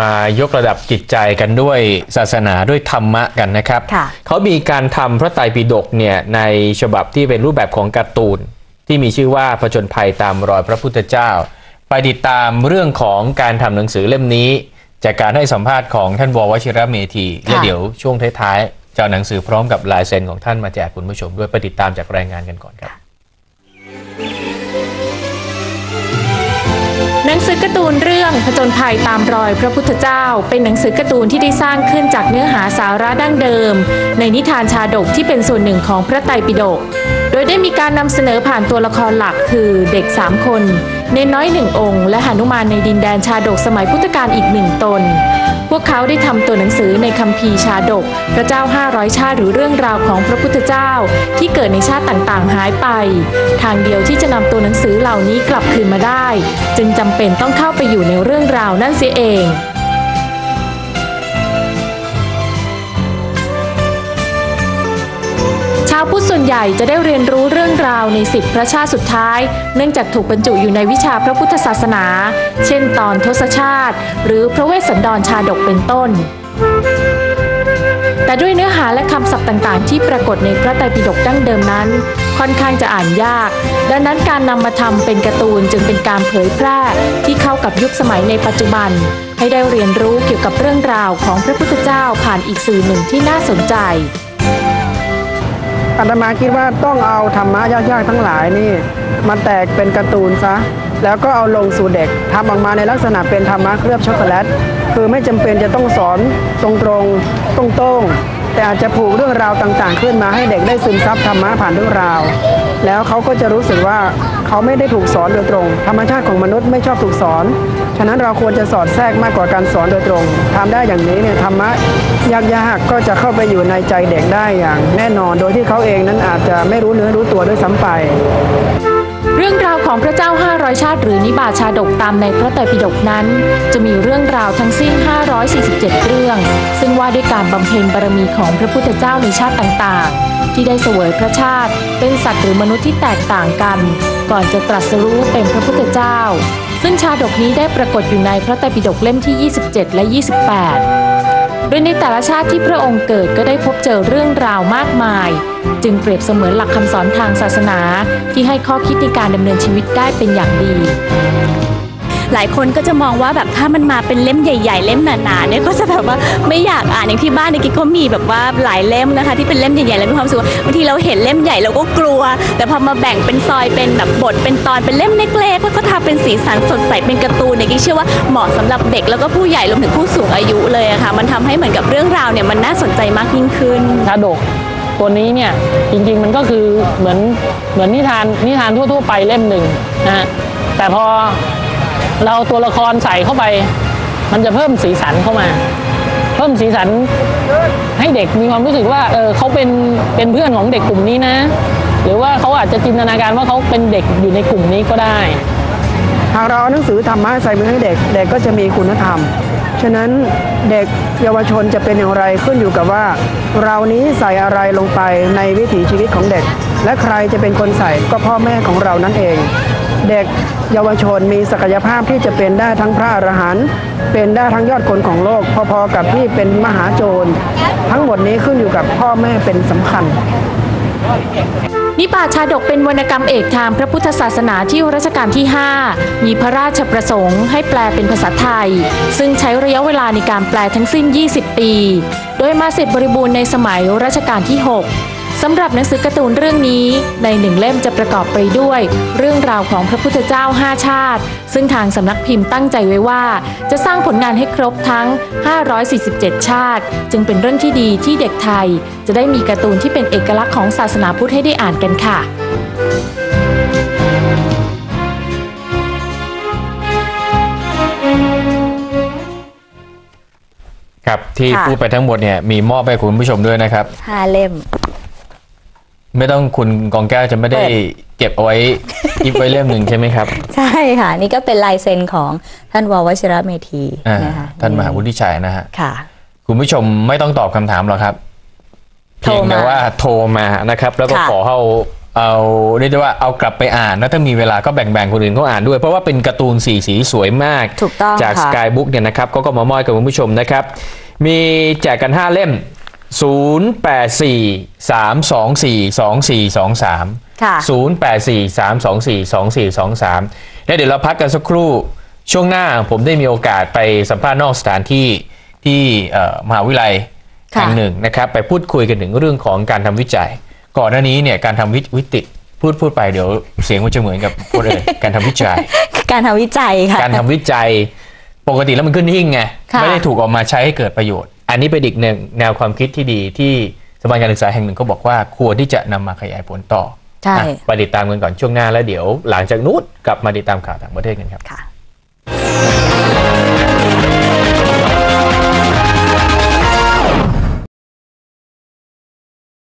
มายกระดับจิตใจกันด้วยศาสนาด้วยธรรมะกันนะครับค่ะเขามีการทำพระไตรปิฎกเนี่ยในฉบับที่เป็นรูปแบบของการ์ตูน ที่มีชื่อว่าผจญภัยตามรอยพระพุทธเจ้า ไปติดตามเรื่องของการทำหนังสือเล่มนี้ จากการให้สัมภาษณ์ของท่านววชิระเมธีและเดี๋ยวช่วงท้ายๆจะเอาหนังสือพร้อมกับลายเซ็นของท่านมาแจกคุณผู้ชมด้วยไปติดตามจากรายงานกันก่อนครับ หนังสือการ์ตูนเรื่องผจญภัยตามรอยพระพุทธเจ้า เป็นหนังสือการ์ตูนที่ได้สร้างขึ้นจากเนื้อหาสาระดั้งเดิม ในนิทานชาดกที่เป็นส่วนหนึ่งของพระไตรปิฎกโดยได้มีการนำเสนอผ่านตัวละครหลักคือเด็กสามคนเนนน้อยหนึ่งองค์ และหนุมานในดินแดนชาดกสมัยพุทธกาลอีกหนึ่งตน พวกเขาได้ทำตัวหนังสือในคัมภีร์ชาดก พระเจ้า 500 ชาติหรือเรื่องราวของพระพุทธเจ้า ที่เกิดในชาติต่างๆ หายไป ทางเดียวที่จะนำตัวหนังสือเหล่านี้กลับคืนมาได้ จึงจำเป็นต้องเข้าไปอยู่ในเรื่องราวนั่นเสียเอง ชาวพุทธส่วนใหญ่จะได้เรียนรู้เรื่องราวในสิบพระชาติสุดท้าย เนื่องจากถูกบรรจุอยู่ในวิชาพระพุทธศาสนา เช่นตอนทศชาติ หรือพระเวสสันดรชาดกเป็นต้น แต่ด้วยเนื้อหาและคำศัพท์ต่างๆ ที่ปรากฏในพระไตรปิฎกดั้งเดิมนั้น ค่อนข้างจะอ่านยาก ดังนั้นการนำมาทำเป็นการ์ตูนจึงเป็นการเผยแพร่ที่เข้ากับยุคสมัยในปัจจุบัน ให้ได้เรียนรู้เกี่ยวกับเรื่องราวของพระพุทธเจ้าผ่านอีกสื่อหนึ่งที่น่าสนใจ อาตมาคิดว่าต้องเอาธรรมะยากๆทั้งหลายนี่มาแตกเป็นการ์ตูนซะแล้วก็เอาลงสู่เด็กทำออกมาในลักษณะเป็นธรรมะเคลือบช็อกโกแลตคือไม่จำเป็นจะต้องสอนตรงๆตรงๆ แต่อาจจะผูกเรื่องราวต่างๆ ขึ้นมาให้เด็กได้ซึมซับธรรมะผ่านเรื่องราว แล้วเขาก็จะรู้สึกว่า เขาไม่ได้ถูกสอนโดยตรง ธรรมชาติของมนุษย์ไม่ชอบถูกสอน ฉะนั้นเราควรจะสอดแทรกมากกว่าการสอนโดยตรงทำได้อย่างนี้เนี่ยธรรมะยากๆก็จะเข้าไปอยู่ในใจเด็กได้อย่าง แน่นอนโดยที่เขาเองนั้นอาจจะไม่รู้เนื้อรู้ตัวด้วยซ้ำไป เรื่องราวของพระเจ้า 500 ชาติ หรือนิบาชาดกตามในพระไตรปิฎกนั้น จะมีเรื่องราวทั้งสิ้น 547 เรื่อง ซึ่งว่าด้วยการบำเพ็ญบารมีของพระพุทธเจ้าในชาติต่างๆ ที่ได้เสวยพระชาติ เป็นสัตว์หรือมนุษย์ที่แตกต่างกัน ก่อนจะตรัสรู้เป็นพระพุทธเจ้า ซึ่งชาดกนี้ได้ปรากฏอยู่ในพระไตรปิฎกเล่มที่ 27 และ 28โดยในแต่ละชาติที่พระองค์เกิดก็ได้พบเจอเรื่องราวมากมาย จึงเปรียบเสมือนหลักคำสอนทางศาสนา ที่ให้ข้อคิดในการดำเนินชีวิตได้เป็นอย่างดีหลายคนก็จะมองว่าแบบถ้ามันมาเป็นเล่มใหญ่ ๆ เล่มหนาๆเนี่ยก็จะแบบว่าไม่อยากอ่านอย่างที่บ้านในกิ๊กก็มีแบบว่าหลายเล่มนะคะ ที่เป็นเล่มใหญ่ๆแล้วมีความสึกว่าบางทีเราเห็นเล่มใหญ่เราก็กลัว แต่พอมาแบ่งเป็นซอยเป็นแบบบทเป็นตอนเป็นเล่มเล็กๆแล้วก็ทำเป็นสีสันสดใสเป็นการ์ตูนเนี่ยกิ๊กเชื่อว่าเหมาะสำหรับเด็กแล้วก็ผู้ใหญ่รวมถึงผู้สูงอายุเลยะค่ะมันทำให้เหมือนกับเรื่องราวเนี่ยมันน่าสนใจมากยิ่งขึ้นชาดก ตัวนี้เนี่ยจริงๆมันก็คือเหมือนเหมือนนิทานนิทานทั่วๆไปเล่มหนึ่งนะฮะแต่พอเราเอาตัวละครใส่เข้าไป มันจะเพิ่มสีสันเข้ามา เพิ่มสีสันให้เด็กมีความรู้สึกว่าเออเขาเป็นเป็นเพื่อนของเด็กกลุ่มนี้นะ หรือว่าเขาอาจจะจินตนาการว่าเขาเป็นเด็กอยู่ในกลุ่มนี้ก็ได้ หากเราเอาหนังสือธรรมะใส่มือให้เด็ก เด็กก็จะมีคุณธรรม ฉะนั้นเด็กเยาวชนจะเป็นอย่างไรขึ้นอยู่กับว่า เรานี้ใส่อะไรลงไปในวิถีชีวิตของเด็ก และใครจะเป็นคนใส่ก็พ่อแม่ของเรานั่นเอง เด็กเยาวชนมีศักยภาพที่จะเป็นได้ทั้งพระอรหันต์เป็นได้ทั้งยอดคนของโลก พอๆกับที่เป็นมหาโจร ทั้งหมดนี้ขึ้นอยู่กับพ่อแม่เป็นสำคัญ นิบาชาดกเป็นวรรณกรรมเอกทางพระพุทธศาสนาที่รัชกาลที่ 5 มีพระราชประสงค์ให้แปลเป็นภาษาไทย ซึ่งใช้ระยะเวลาในการแปลทั้งสิ้น 20 ปี โดยมาเสร็จบริบูรณ์ในสมัยรัชกาลที่ 6 สำหรับหนังสือการ์ตูนเรื่องนี้ ในหนึ่งเล่มจะประกอบไปด้วย เรื่องราวของพระพุทธเจ้า5ชาติ ซึ่งทางสำนักพิมพ์ตั้งใจไว้ว่า จะสร้างผลงานให้ครบทั้ง 547 ชาติ จึงเป็นเรื่องที่ดีที่เด็กไทย จะได้มีการ์ตูนที่เป็นเอกลักษณ์ของศาสนาพุทธให้ได้อ่านกันค่ะครับที่ค่ะพูดไปทั้งหมดเนี่ยมีมอบให้คุณผู้ชมด้วยนะครับห้าเล่ม ไม่ต้องคุณกองแก้วจะไม่ได้เปิดเก็บเอาไว้อิฟไว้เล่มหนึ่งใช่ไหมครับ ใช่ค่ะ นี่ก็เป็นลายเซ็นของท่านววชิระเมธีอ่านะคะท่านมหาวุฒิชัยนะฮะค่ะ คุณผู้ชมไม่ต้องตอบคำถามหรอกครับโทรเพียงแต่มาว่าโทรมานะครับ แล้วก็ค่ะขอเอาเอาเรียกได้ว่าเอากลับไปอ่านแล้วถ้ามีเวลาก็แบ่งๆคนอื่นเขาอ่านด้วย เพราะว่าเป็นการ์ตูนสีสีสวยมากถูกต้องจากค่ะ Skybook เนี่ยนะครับก็ก็มามอบให้กับคุณผู้ชมนะครับ มีแจกกัน 5 เล่ม 084 324 2423 ค่ะ 084 324 2423 แล้วเดี๋ยวเราพักกันสักครู่ ช่วงหน้าผมได้มีโอกาสไปสัมภาษณ์นอกสถานที่ที่เอ่อมหาวิทยาลัยค่ะแห่งหนึ่งนะครับ ไปพูดคุยกันถึงเรื่องของการทำวิจัย ก่อนหน้านี้เนี่ยการทำวิวิติพูดพูดไปเดี๋ยวเสียงมันจะเหมือนกับพูดเลยการทำวิจัย การทำวิจัยค่ะ การทำวิจัย ปกติแล้วมันขึ้นหิ้งไงค่ะไม่ได้ถูกเออกมาใช้ให้เกิดประโยชน์ อันนี้เป็นอีกหนึ่งแนวความคิดที่ดีที่สถาบันการศึกษาแห่งหนึ่งเขาบอกว่าควรที่จะนำมาขยายผลต่อใช่อะไปติดตามกันก่อนช่วงหน้าแล้วเดี๋ยวหลังจากนู้นกลับมาติดตามข่าวต่างประเทศกันครับค่ะ